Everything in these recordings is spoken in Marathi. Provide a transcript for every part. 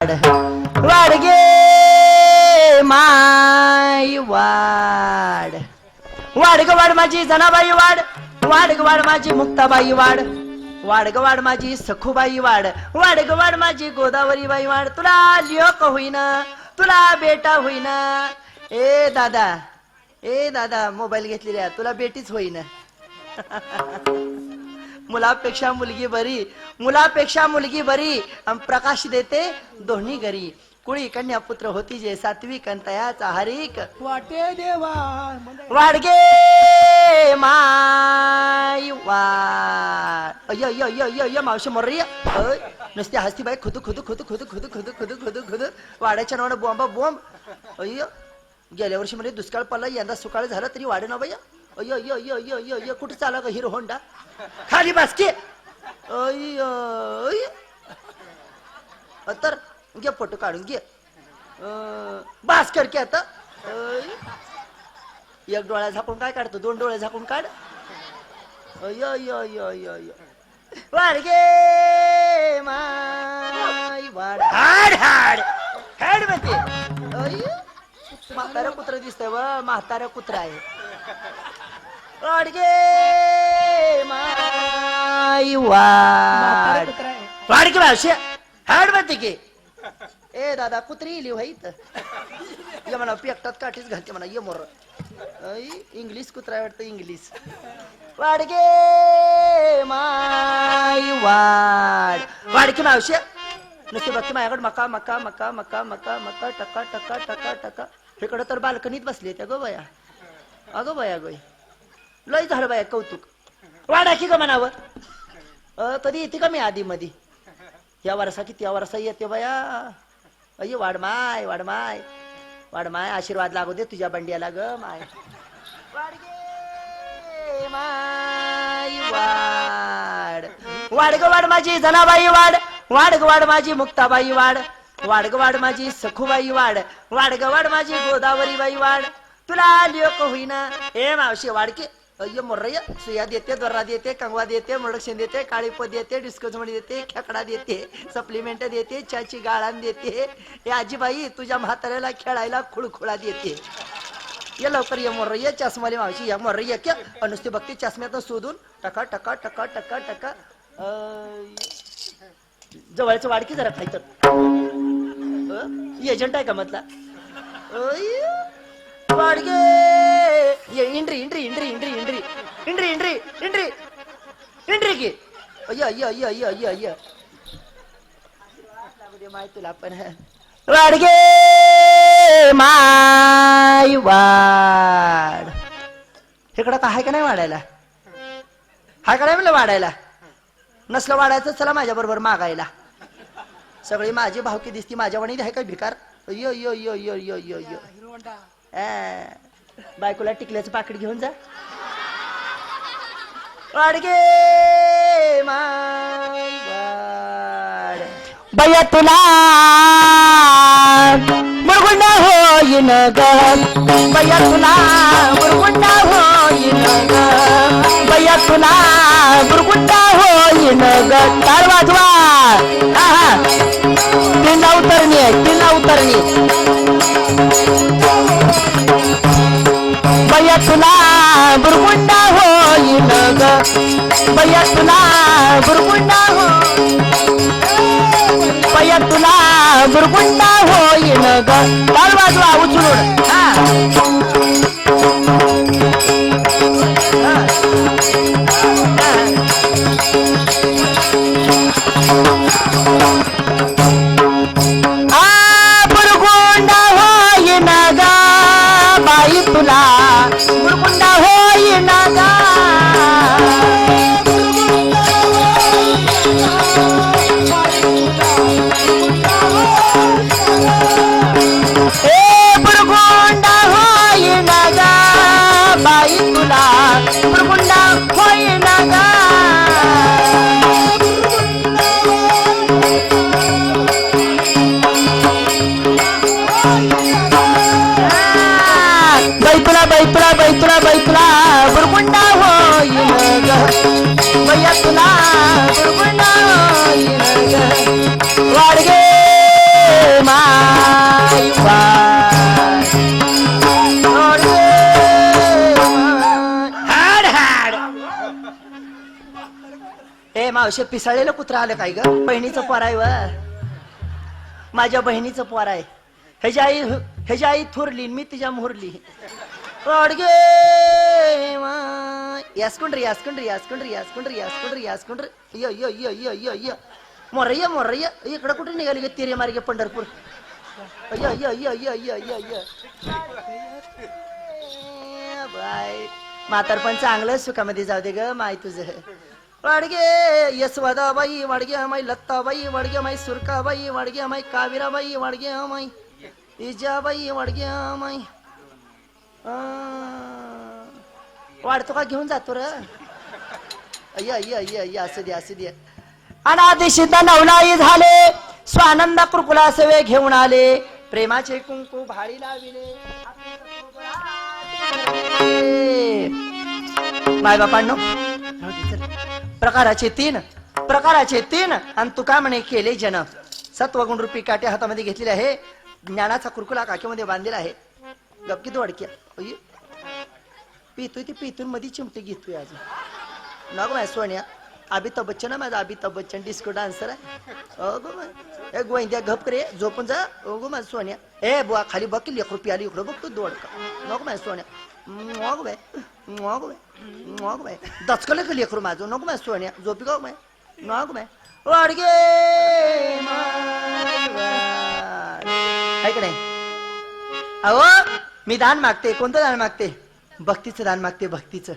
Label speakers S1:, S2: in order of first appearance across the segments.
S1: वाडगे माय वाड वाडग वाड माझी जनाबाई वाड वाडग वाड माझी मुक्ताबाई वाड वाडग वाड माझी सखूबाई वाड वाडग वाड माझी गोदावरी बाई वाड तुला लिओक होईन तुला बेटा होईन. ए दादा ए दादा मोबाईल घेतलेला तुला बेटीच होईना. मुलापेक्षा मुलगी बरी मुलापेक्षा मुलगी बरी प्रकाश देते दोन्ही घरी. कुळी कन्या पुत्र होती जे सात्विक अन तयाचा हरिक
S2: वाटे देवा
S1: वाडगे माय अय मावशी अय नुसते हस्ती बाई खुदू खुदू खुदू खुदू खुदू खुदू खुदू खुदू खुदू. वाड्याच्या नावानं बॉम्बा बॉम्ब अय्य गेल्या वर्षी म्हणजे दुष्काळ पडला यंदा सुकाळ झाला तरी वाढे ना बाई. अय अय अय अय यो अय कुठे चाला का हिरो होंडा? खाली बासके अय अय तर घे फोटो काढून घे. अं, बास कर की आता. एक डोळ्या झाकून काय काढतो? दोन डोळे झाकून काढ. अय अय अय अय अय वाडगे माय वाड. हाड हाड. हाड म्हणते. अय म्हातारा कुत्र दिसतंय व म्हातारा कुत्रा आहे. वाडगे मावशी हाड म्हणते की. ए दादा कुत्री इली व्हाईत ये म्हणा पेकटात काठीच घालते म्हणा ये मोर. इंग्लिश कुत्रा वाटतं इंग्लिश. वाडगे माय वाड वाडकी मावशी नुसते बघते माझ्याकडे मका मका मका मका मका मका टका टका टका टका. इकडं तर बाल्कनीत बसले त्या गो बया. अगो बया गोय लय झालं बाय कौतुक. वाडा की ग म्हणावं कधी येते का मी आधी मधी या वारसा किती या वारसा येते बाया. अय वाडमाय वाडमाय. वाडमाय आशीर्वाद लागू दे तुझ्या बंडियाला ग माय. वाड. वाडग वाड माझी जनाबाई वाड. वाडग वाड माझी मुक्ताबाई वाड. वाडग वाड माझी सखुबाई वाड. वाडग वाड माझी गोदावरीबाई वाड. तुला लोक होईना. ए मावशी वाडके. अय्यो मोर्रय सुया देते दर्रा देते कंगवा देते मोडक्षण देते काळीप देते डिस्कोजमणी देते खेकडा देते सप्लिमेंट देते चाची गाळान देते. हे आजीबाई तुझ्या म्हाताऱ्याला खेळायला खुळखुळा देते. ये लवकर ये मोर्र ये चष्माली मावशी या मोर्र क्या अन नुसती बघते चष्म्यातनं शोधून टका टका टका टका टका. जवळच जवळचं वाडकी जरा खायचं. एजंट आहे का मधला? वाडगे ये इंड्री इंड्री इंड्री इंड्री इंड्री इंड्री इंड्री इंड्री इंड्री की अय्य अय्य अय्य अय्य अय्य वाडगे माय वाड इकडं का हाय का नाही वाढायला हाय का नाही म्हणलं वाढायला नसलं वाढायचं चला माझ्या बरोबर मागायला सगळी माझी भावकी दिसती माझ्या वणी आहे का भिकार यो यो यो यो यो यो यो
S2: हिरो
S1: बायकोला टिकल्याचं पाकिट घेऊन जा. वाडगे माय बया तुला मुरगुंड होईन ग. बया तुला मुरगुंड होईन ग. बया तुला मुरगुंड होईन ग. टाळ वाजवा. हा हा. तीन उतरणी आहे तीन उतरणी बया तुला बुरमुंडा होईन ग. बया तुला बुरमुंडा हो बया तुला बुरमुंडा होईन ग. टाळ वाजवा उचलून. हा. बैपला बैपला बैपला बैपला बुरगुंडा हो बैया तुला बुरगुंडा हो वाडगे माय ए मावशे पिसाळलेलं कुत्र आलं काय ग? बहिणीचं पोर आहे व. माझ्या बहिणीचं पोर आहे. ह्याच्या आई ह्याच्या आई थोरली मी तिच्या मोरली रडगे यासकुंड्री यासकुंड्री यासकुंड्री यासकुंड्री यासकुंड्री यासकुंड्री यो यो यो यो यो यो मोरय्य मोरय्य इकडं कुठे निघाली गे तेरे मार्गे पंढरपूर? अय्य अय्य अय्य अय्य अय्य अय्य. अय्य बाय म्हातारपण चांगलं सुखामध्ये जाऊ दे ग माय तुझं. वाडगे यशवदाबाई वाडगे माई लत्ताबाई वाडगे माय सुरका बाई वाडगे माई काविराबाई वाडगे माय इजाबाई वडग्या माई. वाढतो का घेऊन जातो र? अय्या असू दे असू दे. अनादिशित नवलाई झाले. स्वानंद कृकुला सवे घेऊन आले. प्रेमाचे कुंकू भाडी लाविले. माय बापांनो प्रकाराचे तीन प्रकाराचे तीन आणि तुका म्हणे केले जन. सत्वगुण रूपी काटे हातामध्ये घेतलेले आहे. ज्ञानाचा कुरकुला काकेमध्ये बांधलेला आहे. गपकी दोडक्या पितोय ती पितून मध्ये चिमटे घेतोय अजून. नको माय सोन्या. अमिताभ बच्चन आहे माझा. अमिताभ बच्चन डिस्को डान्सर आहे. अ गो ए गोविंद्या घप करे झोपून जा. अगो माझा सोन्या. ए बुवा खाली बघ की लेकरू प्याली. इकडं बघ तू दोडका नको माय सोन्या. मग बाय मग बाय मग बाय दचकलं का लेकरू माझं? नको माय सोन्या. झोपी गाव हो, माय? नको माय वाडगे ऐक नाही अहो मी दान मागते. कोणतं दान मागते? भक्तीचं दान मागते भक्तीचं.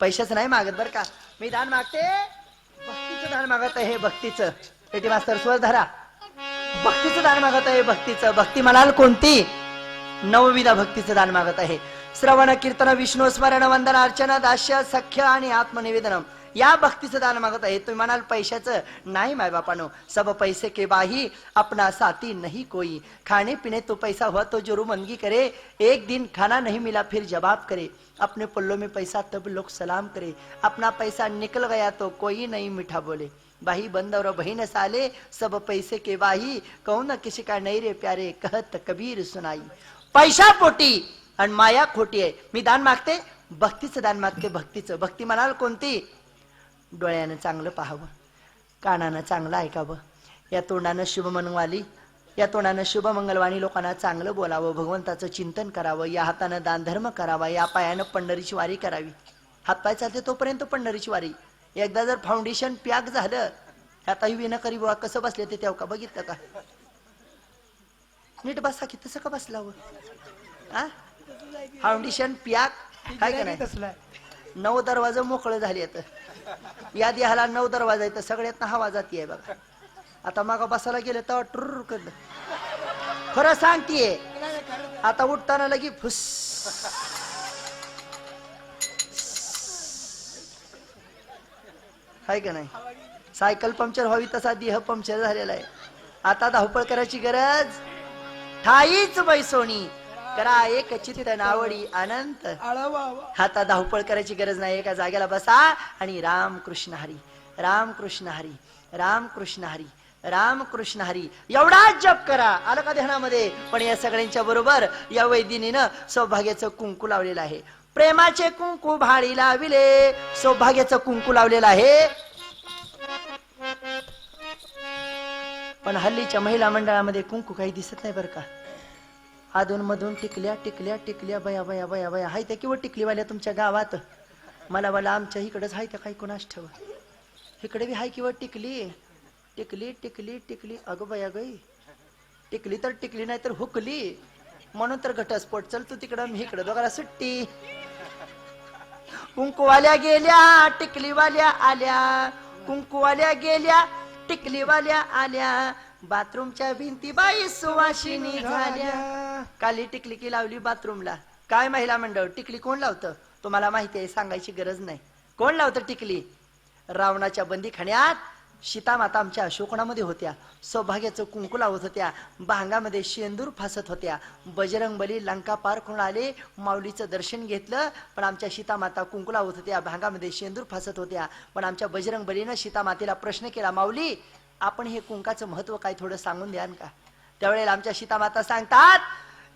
S1: पैशाचं नाही मागत बरं का? मी दान मागते. भक्तीचं दान मागत आहे भक्तीचं. पेटी मास्तर स्वर धरा. भक्तीचं दान मागत आहे भक्तीचं. भक्ती म्हणाल कोणती? नवविधा भक्तीचं दान मागत आहे. श्रवण कीर्तन विष्णू स्मरण वंदन अर्चना दास्य सख्य आणि आत्मनिवेदनम. या भक्तीचं दान मागत आहे. तुम्ही म्हणाल पैशाचं नाही माय बापानो. सब पैसे के बाही अपना साथी नहीं कोई. खाने पीने तो पैसा हुआ तो जरूर मंदगी करे. एक दिन खाना नहीं मिला फिर जवाब करे. अपने पल्लों में पैसा तब लोग सलाम करे. अपना पैसा निकल गया तो कोई नहीं मीठा बोले. बाही बंद और बहीन साले सब पैसे के बाही. कहू न किसी का नहीं रे प्यारे कहत कबीर सुनाई. पैसा पोटी आणि माया खोटी आहे मी दान मागते? भक्तीचं दान मागते भक्तीचं. भक्ती म्हणाल कोणती? डोळ्यानं चांगलं पाहावं कानानं चांगलं ऐकावं. या तोंडानं शुभमंगवाली या तोंडानं शुभमंगलवाणी लोकांना चांगलं बोलावं भगवंताचं चिंतन करावं या हातानं दानधर्म करावा या पायानं पंढरीची वारी करावी. हातपाय चालते तोपर्यंत पंढरीची वारी. एकदा जर फाउंडेशन पॅक झालं आता ही विना करी बुवा कसं बसले ते तेव्हा का बघितलं का? नीट बसा की तसं का बसला फाउंडेशन पॅक काय नाही? नऊ दरवाजे मोकळे झाले आता या देहाला नऊ दरवाजा येतं सगळ्यात हवा आहे बघा. आता मग बसायला गेलं तर टुर करलं खरं सांगतीये आता उठताना लगी फुस. हाय का नाही? सायकल पंक्चर व्हावी तसा देह पंक्चर झालेला आहे. आता धावपळ करायची गरज? ठाईच बैसोणी करा एक चित्त नावडी अनंत. आता धावपळ करायची गरज नाही एका जागेला बसा आणि राम कृष्ण हरी राम कृष्ण हरी राम कृष्ण हरी राम कृष्ण हरी. एवढाच जप करा आलं का ध्यानामध्ये? पण या सगळ्यांच्या बरोबर या वैदिनीनं सौभाग्याचं कुंकू लावलेलं आहे. प्रेमाचे कुंकू भाडी लाविले सौभाग्याचं कुंकू लावलेलं आहे. पण हल्लीच्या महिला मंडळामध्ये कुंकू काही दिसत नाही बरं का? अधून मधून टिकल्या टिकल्या टिकल्या बया बया बया बया. हाय त्या किंवा टिकलीवाल्या तुमच्या गावात? मला मला आमच्या इकडंच हाय त्या काही कोणाच ठेव इकडे बी हाय किंवा टिकली? टिकली टिकली टिकली. अगं बया गई टिकली तर टिकली नाही तर हुकली. म्हणून तर घटस्फोट. चल तू तिकडं मी इकडं दोघाला सुट्टी. कुंकूवाल्या गेल्या टिकलीवाल्या आल्या. कुंकूवाल्या गेल्या टिकलीवाल्या आल्या. बाथरूमच्या भिंती बाई सुवाशिनी झाल्या. काली टिकली की लावली बाथरूमला. काय महिला मंडळ? टिकली कोण लावतं? तुम्हाला माहिती आहे सांगायची गरज नाही. कोण लावतं टिकली? रावणाच्या बंदीखान्यात सीतामाता आमच्या अशोकणामध्ये होत्या. सौभाग्याचं कुंकू लावत होत्या. भांगामध्ये शेंदूर फासत होत्या. बजरंग बली लंका पार करून आले. माऊलीचं दर्शन घेतलं पण आमच्या सीतामाता कुंकू लावत होत्या. भांगामध्ये शेंदूर फासत होत्या. पण आमच्या बजरंग बलीनं सीतामातेला प्रश्न केला माऊली आपण हे कुंकाचं महत्त्व काय थोडं सांगून द्यान का? त्यावेळेला आमच्या सीतामाता सांगतात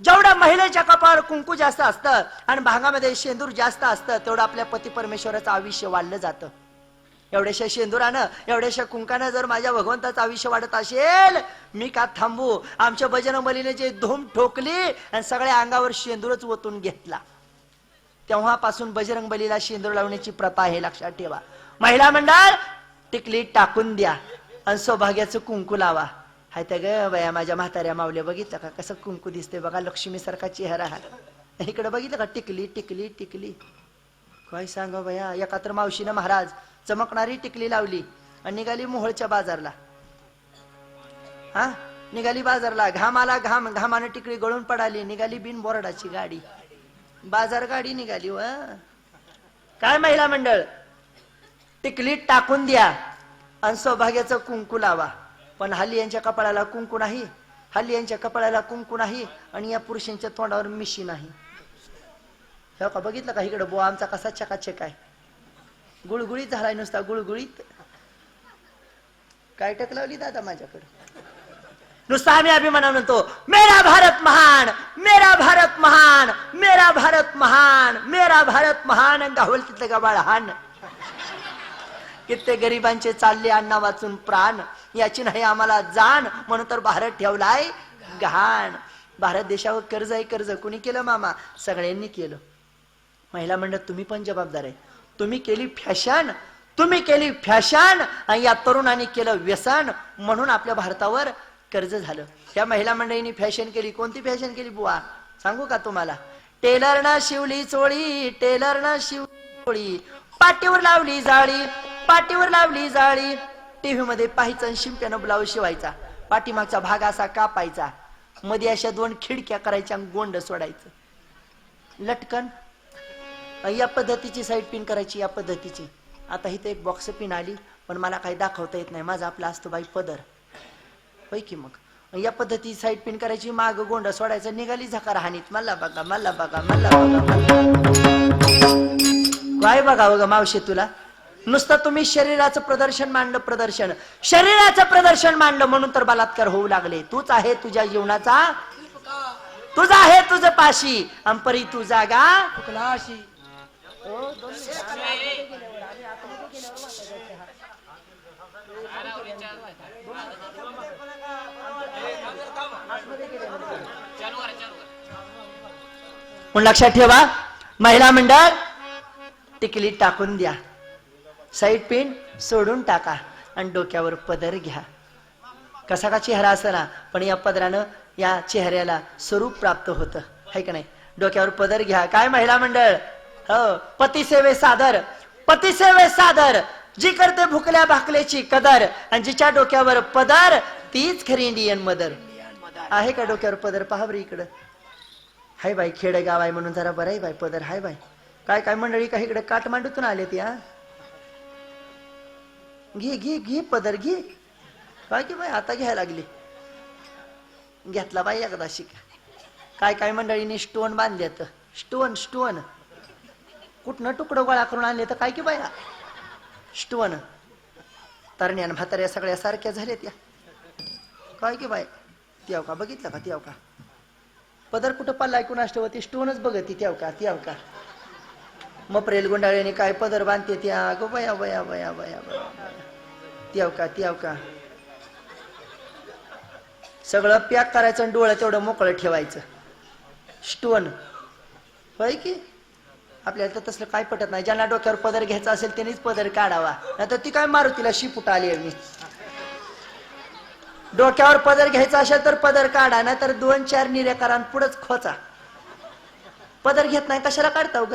S1: जेवढं महिलेच्या कपाळ कुंकू जास्त असतं आणि भागामध्ये शेंदूर जास्त असतं तेवढं आपल्या पती परमेश्वराचं आयुष्य वाढलं जातं. एवढ्याशा शेंदुरानं एवढ्याशा कुंकानं जर माझ्या भगवंताचं आयुष्य वाढत असेल मी का थांबू? आमच्या भजन मलीने जे धूम ठोकली आणि सगळ्या अंगावर शेंदूरच ओतून घेतला. तेव्हापासून बजरंग बलीला शेंदूर लावण्याची प्रथा आहे लक्षात ठेवा. महिला मंडळ टिकली टाकून द्या आणि सौभाग्याचं कुंकू लावा. हाय त्या ग बया माझ्या म्हाताऱ्या मावल्या बघितलं का? कसं कुंकू दिसते बघा लक्ष्मी सारखा चेहरा हा. इकडे बघितलं का? टिकली टिकली टिकली. काय सांगा बया? एका तर मावशीनं महाराज चमकणारी टिकली लावली आणि निघाली मोहळच्या बाजारला. हा? निघाली बाजारला. घामाला घाम घामानं टिकली गळून पडाली. निघाली बिन बोर्डाची गाडी. बाजार गाडी निघाली व. काय महिला मंडळ? टिकली टाकून द्या आणि सौभाग्याचं कुंकू लावा. पण हल्ली यांच्या कपाळाला कुंकू नाही. हल्ली यांच्या कपाळाला कुंकू नाही आणि या पुरुषांच्या तोंडावर मिशी नाही. हे का बघितलं का इकडं बुवा आमचा कसा चकाचक आहे? गुळगुळीत झालाय नुसता गुळगुळीत. काय टक लावली दादा माझ्याकडे? नुसता आम्ही अभिमाना म्हणतो मेरा भारत महान मेरा भारत महान मेरा भारत महान मेरा भारत महान. गावल तिथलं गबाळ हान. कित्येक गरिबांचे चालले अण्णा वाचून प्राण? याची नाही आम्हाला जाण म्हणून तर भारत ठेवलाय घाण. भारत देशावर कर्ज आहे कर्ज. कुणी केलं मामा? सगळ्यांनी केलं. महिला मंडळ तुम्ही पण जबाबदार आहे. तुम्ही केली फॅशन तुम्ही केली फॅशन आणि या तरुणांनी केलं व्यसन म्हणून आपल्या भारतावर कर्ज झालं. त्या महिला मंडळींनी फॅशन केली. कोणती फॅशन केली बुवा? सांगू का तुम्हाला? टेलरना शिवली चोळी टेलरना शिवली चोळी. पाटीवर लावली जाळी. पाठीवर लावली जाळी. टीव्ही मध्ये पाहायचं आणि शिंप्यानं ब्लाऊज शिवायचा. पाठीमागचा भाग असा कापायचा. मध्ये अशा दोन खिडक्या करायच्या गोंड सोडायचं. लटकन. या पद्धतीची साईड पिन करायची या पद्धतीची. आता इथे एक बॉक्स पिन आली पण मला काही दाखवता येत नाही. माझा आपला असतो बाई पदर. होय की मग? या पद्धती साईड पिन करायची माग गोंड सोडायचं निघाली झकार हानीत. मला बघा मला बघा मला बघा. काय बघा बघा मावशे तुला? नुसतं तुम्ही शरीराचं प्रदर्शन मांडलं प्रदर्शन. शरीराचं प्रदर्शन मांडलं म्हणून तर बलात्कार होऊ लागले. तूच आहे तुझ्या जीवनाचा तुझा आहे तुझं पाशी. अंपरी तू जागा म्हणून लक्षात ठेवा महिला मंडळ टिकली टाकून द्या. साईड पिन सोडून टाका आणि डोक्यावर पदर घ्या. कसा का चेहरा असला पण या पदरानं या चेहऱ्याला स्वरूप प्राप्त होतं. है का नाही? डोक्यावर पदर घ्या. काय महिला मंडळ? हो पतिसेवे सादर. पतिसेवे सादर. जी करते भुकल्या भाकल्याची कदर आणि जिच्या डोक्यावर पदर तीच खरी इंडियन मदर. आहे का डोक्यावर पदर? पहा बरं इकडं. हाय बाई खेडेगाव आहे म्हणून जरा बरं आहे बाई पदर हाय बाई. काय काय मंडळी काही इकडे काठमांडूतून आले या? घे घे घे पदर घे. काय की बाई आता घ्यायला लागली. घेतला बाई एकदा शिक. काय काय मंडळीने स्टोन बांधलेत? स्टोन स्टोन कुठनं तुकडं गोळा करून आणले तर काय की बाया स्टोन तरण्यान म्हाताऱ्या सगळ्या सारख्या झाल्या त्या काय की बाय त्याव का बघितलं का त्याव का? पदर कुठं पल्ला ऐकून असतो ती स्टोनच बघती त्याव का त्याव का? मग प्रेल गुंडाळ्याने काय पदर बांधते त्या? गो बया बया बया बया बया. त्याव का त्याव का? सगळं पॅक करायचं आणि डोळं तेवढं मोकळं ठेवायचं. स्टोन. होय की? आपल्याला तर तसलं काय पटत नाही. ज्यांना डोक्यावर पदर घ्यायचा असेल त्यांनीच पदर काढावा. नाहीतर ती काय मारू तिला शिपुट आली आहे मी. डोक्यावर पदर घ्यायचा असेल तर पदर काढा नाहीतर दोन चार निर्या करा पुढंच खोचा. पदर घेत नाही कशाला काढता ग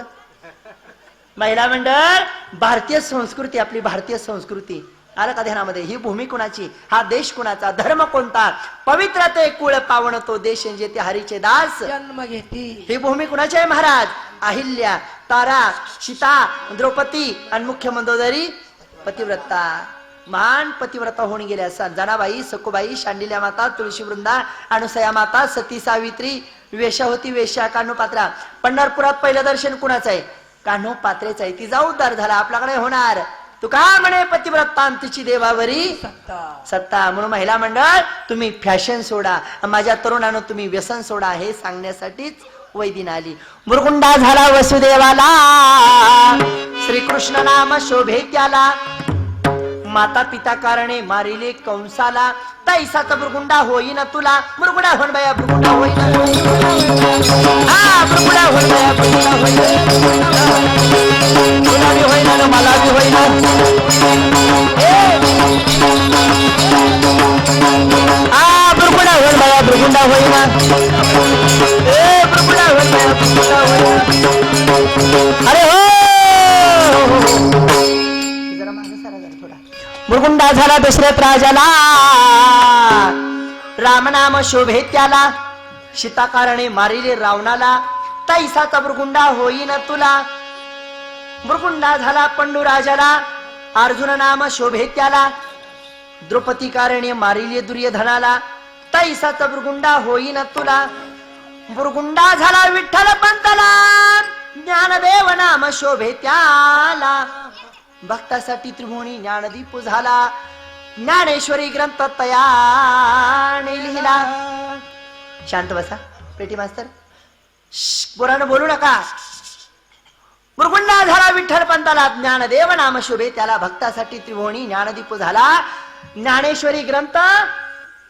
S1: महिला मंडळ भारतीय संस्कृती आपली भारतीय संस्कृती. आलं का ध्यानामध्ये ही भूमी कुणाची? हा देश कुणाचा? धर्म कोणता? पवित्र ते कुळ पावन तो देश जेथे हरीचे दास.
S2: जन्म घेती.
S1: ही भूमी कुणाची आहे महाराज? अहिल्या तारा सीता द्रौपदी आणि मुख्य मंदोदरी पतिव्रता. महान पतिव्रता होऊन गेल्या असतात जनाबाई सकुबाई शांडिल्या माता तुळशी वृंदा अनुसया माता सती सावित्री वेशा होती वेश्या कान्होपात्रा. पंढरपुरात पहिलं दर्शन कुणाचं आहे? कान्होपात्रेच आहे. तिचा उद्धार झाला. आपल्याकडे होणार. तू का म्हणे पतिव्रता तिची देवावरी.
S2: सत्ता.
S1: सत्ता. म्हणून महिला मंडळ तुम्ही फॅशन सोडा. माझ्या तरुणानं तुम्ही व्यसन सोडा हे सांगण्यासाठीच वैदिन आली. मुरगुंडा झाला वसुदेवाला. श्रीकृष्ण नाम शोभे त्याला. माता पिता कारणे मारिले कंसाला तैसाचा बुरगुंडा होईना तुला. बुरगुडा होण बया बुरगुंडा होईना हा बुरगुडा होण बुरगुडा होईना तुला. बी होईना मला बी होईना. हा बुरगुडा होण बाया बुरगुंडा होईना. ए बुरगुडा होण बाया बुरगुंडा होईना. अरे हो! थोडा मुरगुंडा झाला दशरथ राजाला. रामनाम शोभे त्याला. सीताकारणे मारिले रावणाला. तैसाचा मुरगुंडा होईन तुला? मुरगुंडा झाला पंडू राजाला. अर्जुन नाम शोभे त्याला. द्रौपदी कारणे मारिले दुर्योधनाला. तैसाचा मुरगुंडा होईन तुला? बुरगुंडा झाला विठ्ठल पंतला. ज्ञानदेव नाम शोभे त्याला. भक्तासाठी त्रिभुवनी ज्ञानदीप झाला. ज्ञानेश्वरी ग्रंथ तयाने लिहिला. शांत बसा पेटी मास्तर. श्श्श, बोलू नका. मुरगुंडा झाला विठ्ठल पंताला. ज्ञानदेव नाम शुभे. त्याला भक्तासाठी त्रिभुवनी ज्ञानदीप झाला. ज्ञानेश्वरी ग्रंथ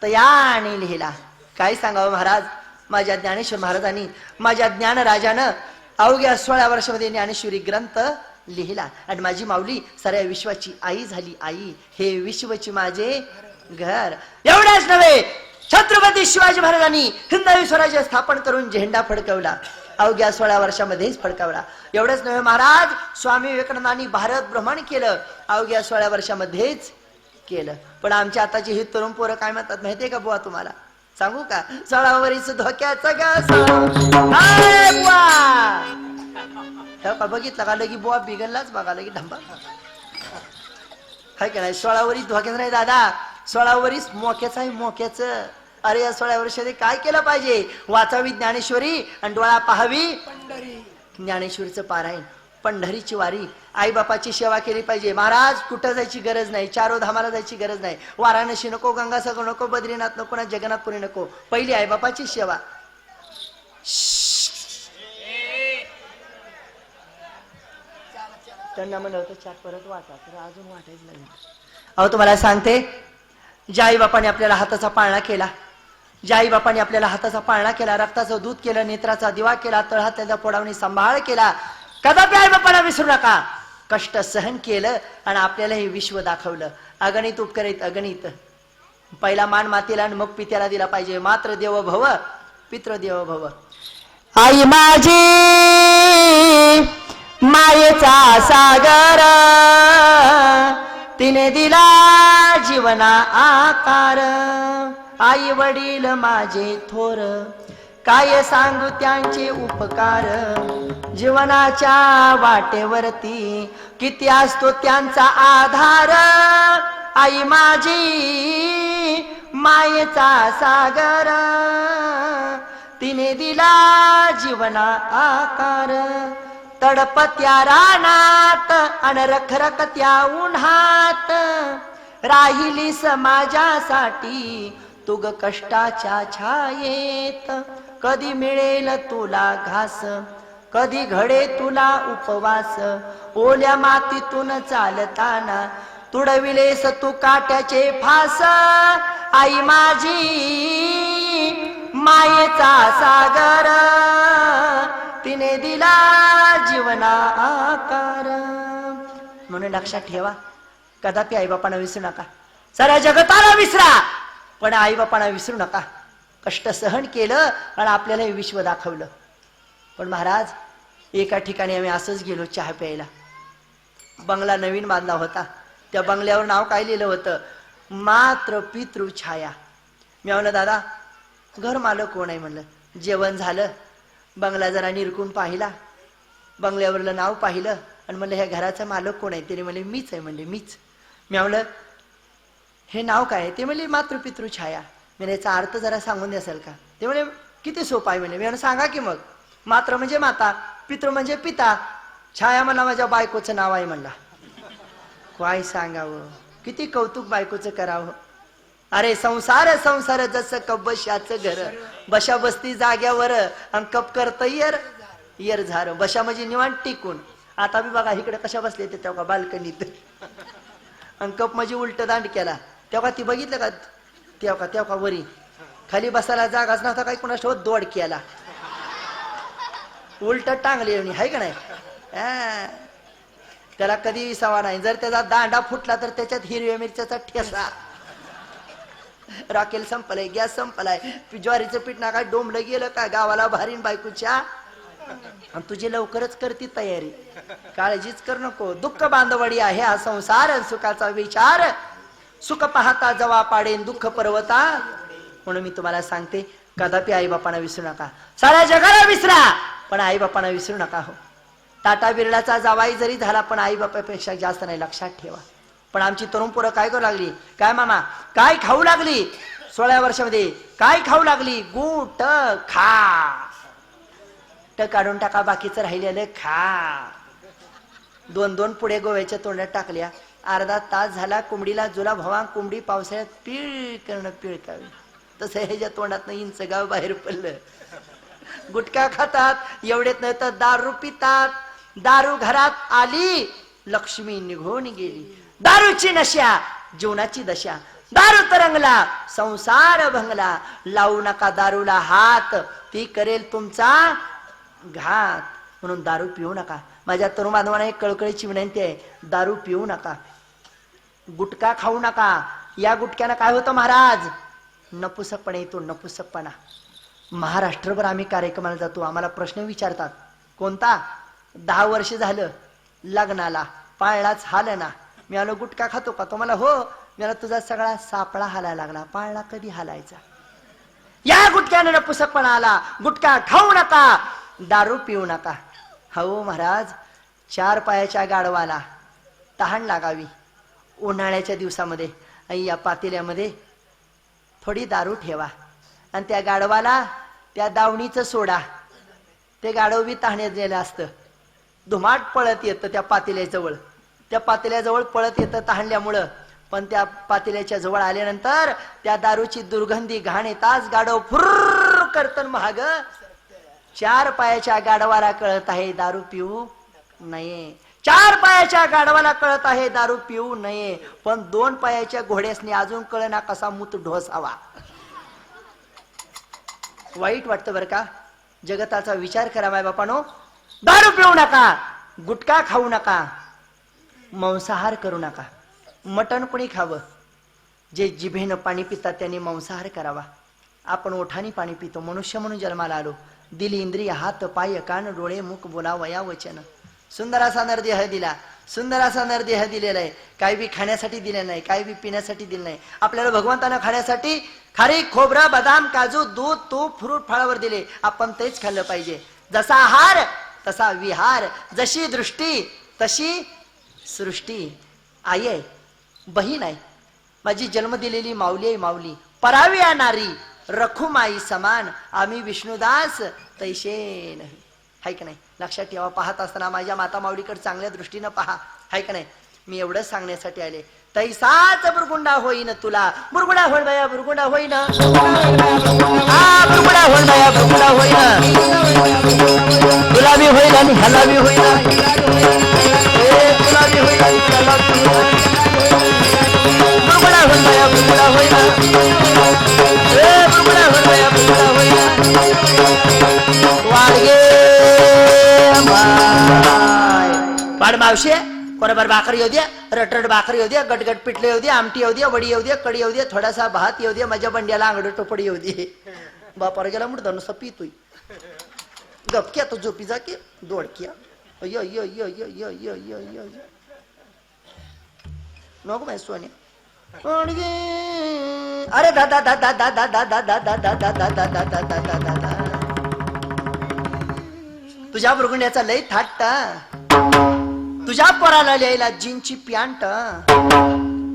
S1: तयाने लिहिला. काय सांगावं महाराज? माझ्या ज्ञानेश्वर महाराजांनी माझ्या ज्ञान राजानं अवघ्या सोळा वर्षामध्ये ज्ञानेश्वरी ग्रंथ लिहिला. आणि माझी माऊली साऱ्या विश्वाची आई झाली. आई हे विश्वची माझे घर. एवढ्याच नव्हे छत्रपती शिवाजी महाराजांनी हिंदवी स्वराज्य स्थापन करून झेंडा फडकवला. अवघ्या सोळा वर्षामध्येच फडकावला. एवढंच नव्हे महाराज स्वामी विवेकानंदांनी भारत भ्रमण केलं. अवघ्या सोळा वर्षामध्येच केलं. पण आमच्या आताची ही तरुण पोरं काय म्हणतात माहितीये का बुवा तुम्हाला? सांगू का? सोळा वरीच धोक्याचं बुवा का बघितलं का? लगी बुवा बिगनलाच बघा लगी ढंबा काय का नाही? सोळा वरीस धोक्याचं नाही दादा. सोळा वरीस मोक्याचं आहे मोक्याचं. अरे या सोळा वर्षाने काय केलं पाहिजे? वाचावी ज्ञानेश्वरी आणि डोळा पाहावी ज्ञानेश्वरीचं पारायण. पंढरीची वारी. आई बापाची सेवा केली पाहिजे. महाराज कुठं जायची गरज नाही? चारो धामाला जायची गरज नाही. वाराणसी नको गंगासागर नको बद्रीनाथ नको ना जगन्नाथपुरी नको. पहिली आई बापाची सेवा. त्यांना म्हणलं होतं चार परत वाटा तर अजून वाटायचं नाही. अहो तुम्हाला सांगते ज्या आईबापाने आपल्याला हाताचा पाळणा केला ज्या आईबापाने आपल्याला हाताचा पाळणा केला रक्ताचं दूध केलं नेत्राचा दिवा केला तळहाताचा पोडावणी सांभाळ केला कदापि आईबापाला विसरू नका. कष्ट सहन केलं आणि आपल्याला हे विश्व दाखवलं. अगणित उपकरित अगणित. पहिला मान मातीला आणि मग पित्याला दिला पाहिजे. मात्र देव भव पित्र देव भव. आई माझी मायेचा सागर तिने दिला जीवना आकार. आई वडील माझे थोर काय सांगू त्यांचे उपकार? जीवनाच्या वाटेवरती किती असतो त्यांचा आधार? आई माझी मायेचा सागर तिने दिला जीवना आकार. तडपत्या रानात अन रखरखत्या उन्हात. राहिली समाजासाठी तुग कष्टाच्या छायेत. कधी मिळेल तुला घास कधी घडे तुला उपवास. ओल्या मातीतून चालताना तुडविलेस तू काट्याचे फास. आई माझी मायेचा सागर. तिने दिला जीवना आकार. म्हणून लक्षात ठेवा कदापि आईबापांना विसरू नका. साऱ्या जगताला विसरा पण आईबापांना विसरू नका. कष्ट सहन केलं आणि आपल्याला हे विश्व दाखवलं. पण महाराज एका ठिकाणी आम्ही असंच गेलो चहा प्यायला. बंगला नवीन बांधला होता. त्या बंगल्यावर नाव काय लिहिलं होतं? मात्र पितृ छाया. मी म्हणलं दादा घर मालक कोण आहे? म्हणलं. जेवण झालं. बंगला जरा निरकून पाहिला. बंगल्यावरलं नाव पाहिलं आणि म्हणलं ह्या घराचा मालक कोण आहे? त्याने म्हणले मीच आहे. म्हणले मीच. मी म्हणलं हे नाव काय आहे? ते म्हणले मातृपितृ छाया. मी याचा अर्थ जरा सांगून द्याल का? ते म्हणले किती सोपा आहे. म्हणे मी सांगा की मग. मात्र म्हणजे माता पितृ म्हणजे पिता छाया म्हणला माझ्या बायकोचं नाव आहे म्हणला. काय सांगावं? किती कौतुक बायकोचं करावं? अरे संसार संसार जसं कप बशाचं घर. बशा बसती जाग्यावर आणि कप करत येर येर झार. बशा म्हणजे निवांत टिकून. आता मी बघा इकडे कशा बसले ते तेव्हा बाल्कनीत. आणि कप म्हणजे उलट दांड केला. तेव्हा ती बघितलं का? तेव्हा का? तेव्हा वरी? खाली बसायला जागाच नव्हता काही कुणा शोध दोड केला. उलट टांगली आहे हाय का नाही? त्याला कधी विसावा नाही. जर त्याचा दांडा फुटला तर त्याच्यात हिरव्या मिरच्याचा ठेसा. राखेल संपलाय गॅस संपलाय. ज्वारीचं पीठ ना काय डोंबलं गेलं का? गावाला भारीन बायकोच्या आणि तुझी लवकरच करती तयारी. काळजीच कर नको. दुःख बांधवडी आहे हा संसार सुखाचा विचार. सुख पाहता जवा पाडेन दुःख पर्वता. म्हणून मी तुम्हाला सांगते कदापि आई बापांना विसरू नका. साऱ्या जगाला विसरा पण आई बापांना विसरू नका हो. टाटा बिर्लाचा जावाई जरी झाला पण आई बापापेक्षा जास्त नाही लक्षात ठेवा. पण आमची तरुण पोरं काय करू लागली? काय मामा? काय खाऊ लागली? सोळा वर्षामध्ये. काय खाऊ लागली? गुट खा. ट काढून टाका बाकीचं राहिलेलं खा. दोन दोन पुढे गोव्याच्या तोंडात टाकल्या. अर्धा तास झाला कोंबडीला जुला भवा कोंबडी पावसाळ्यात पीळ करणं पिळकावी तसं ह्याच्या तोंडात इंच गाव बाहेर पडलं. गुटखा खातात एवढेच नाही तर दारू पितात. दारू घरात आली लक्ष्मी निघून गेली. दारूची नशा जीवनाची दशा. दारू तरंगला संसार भंगला. लावू नका दारूला हात. ती करेल तुमचा घात. म्हणून दारू पिऊ नका. माझ्या तरुण बांधवांना एक कळकळीची विनंती आहे. दारू पिऊ नका. गुटखा खाऊ नका. या गुटख्यानं काय होतं महाराज? नपुसकपणा येतो नपुसकपणा. महाराष्ट्रभर आम्ही कार्यक्रमाला जातो. आम्हाला प्रश्न विचारतात. कोणता? दहा वर्ष झालं लग्नाला. पाळलाच हाल ना. मी आलो गुटखा खातो का? तो मला हो. मी आलो तुझा सगळा सापळा हालायला लागला. पाळला कधी हालायचा? या गुटक्याने नपुसकपणा आला. गुटखा खाऊ नका. दारू पिऊ नका. हो महाराज. चार पायाच्या गाडवाला तहान लागावी. उन्हाळ्याच्या दिवसामध्ये आणि या पातेल्यामध्ये थोडी दारू ठेवा. आणि त्या गाढवाला त्या दावणीचं सोडा. ते गाडव बी तहाण्यात गेलं असतं. धुमाट पळत येतं त्या पातेल्याजवळ. त्या पातेल्याजवळ पळत येतं तहानल्यामुळं. पण त्या पातेल्याच्या जवळ आल्यानंतर त्या दारूची दुर्गंधी घाण येताच गाडव फुर्र करतन महाग. चार पायाच्या गाढवाला कळत आहे दारू पिऊ नये. चार पायाच्या गाढवाला कळत आहे दारू पिऊ नये. पण दोन पायाच्या घोड्यासनी अजून कळना कसा मूत ढोसावा. वाईट वाटतं बरं का? जगताचा विचार करा माय बापानो दारू पिऊ नका. गुटखा खाऊ नका. मांसाहार करू नका. मटण कोणी खावं? जे जिभेनं पाणी पितात त्यांनी मांसाहार करावा. आपण ओठानी पाणी पितो मनुष्य म्हणून जन्माला आलो. दिल इंद्रिय हात पाय कान डोळे मुख बोलावया वचन. सुंदर असा नरदेह दिला. सुंदर असा नरदेह दिलेला आहे. काही बी खाण्यासाठी दिले नाही काही बी पिण्यासाठी दिलं नाही. आपल्याला भगवंतानं खाण्यासाठी खारी खोबरं बदाम काजू दूध तूप फ्रूट फळावर दिले. आपण तेच खाल्लं पाहिजे. जसा आहार तसा विहार. जशी दृष्टी तशी सृष्टी आई आहे बहीण आहे. माझी जन्म दिलेली माऊली आहे माऊली. परावी आहे नारी. रखुमाई समान. आम्ही विष्णुदास तैशे नाही. हाय का नाही? लक्षात ठेवा पाहत असताना माझ्या माता माऊलीकडे चांगल्या दृष्टीनं पहा. हाय का नाही? मी एवढं सांगण्यासाठी आले. तैसाच बुरगुंडा होईन तुला. बुरगुडा होईल बाया बुरगुंडा होईन. बुरगुडा होईल बाया बुरगुडा होईन. तुला बी होईल आणि ह्याला बी होईल वाड मावशे बरोबर भाकर येऊ द्या रटरट भाकर येऊ द्या गटगट पिठले येऊ द्या आमटी येऊ द्या वडी येऊ द्या कडी येऊ द्या थोडासा भात येऊ द्या माझ्या बंड्याला आंगड टोपडी येऊ दे. बापार गेला मुडदा नुसता पितोय. गपक्या तो झोपी जा की दोडक्या अय अय अय अय अय अय अय अय अय. नको माहिती सोन्या वाडगे. अरे दादा दादा दादा दादा दादा दादा दादा दादा दादा दादा तुझ्या बुरगुंड्याचा लय थाट तुझ्या पराला लिहायला जीनची पॅन्ट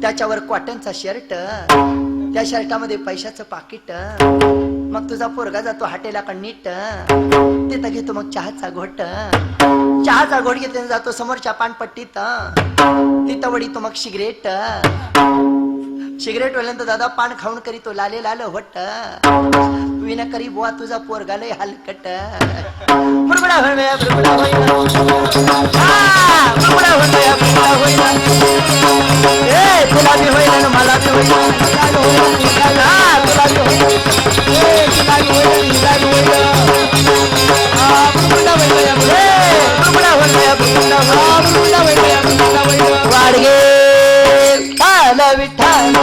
S1: त्याच्यावर कॉटनचा शर्ट त्या शर्टामध्ये पैशाचं पाकिट मग तुझा पोरगा जातो हाटेला का नीट. तिथं घेतो मग चहाचा घोट. चहाचा घोट घेतल्याने जातो समोरच्या पानपट्टीत. तिथं वडी तो मग सिगरेट. सिगरेट वाल दादा पान खाऊन करी तो लाले लाल वट्ट विना करी बुवा तुझा पोरगा लय हलकट. बुडबुडा होईना बुडबुडा होईना. होईना तुला बी बी वाडगे. விட்டாய்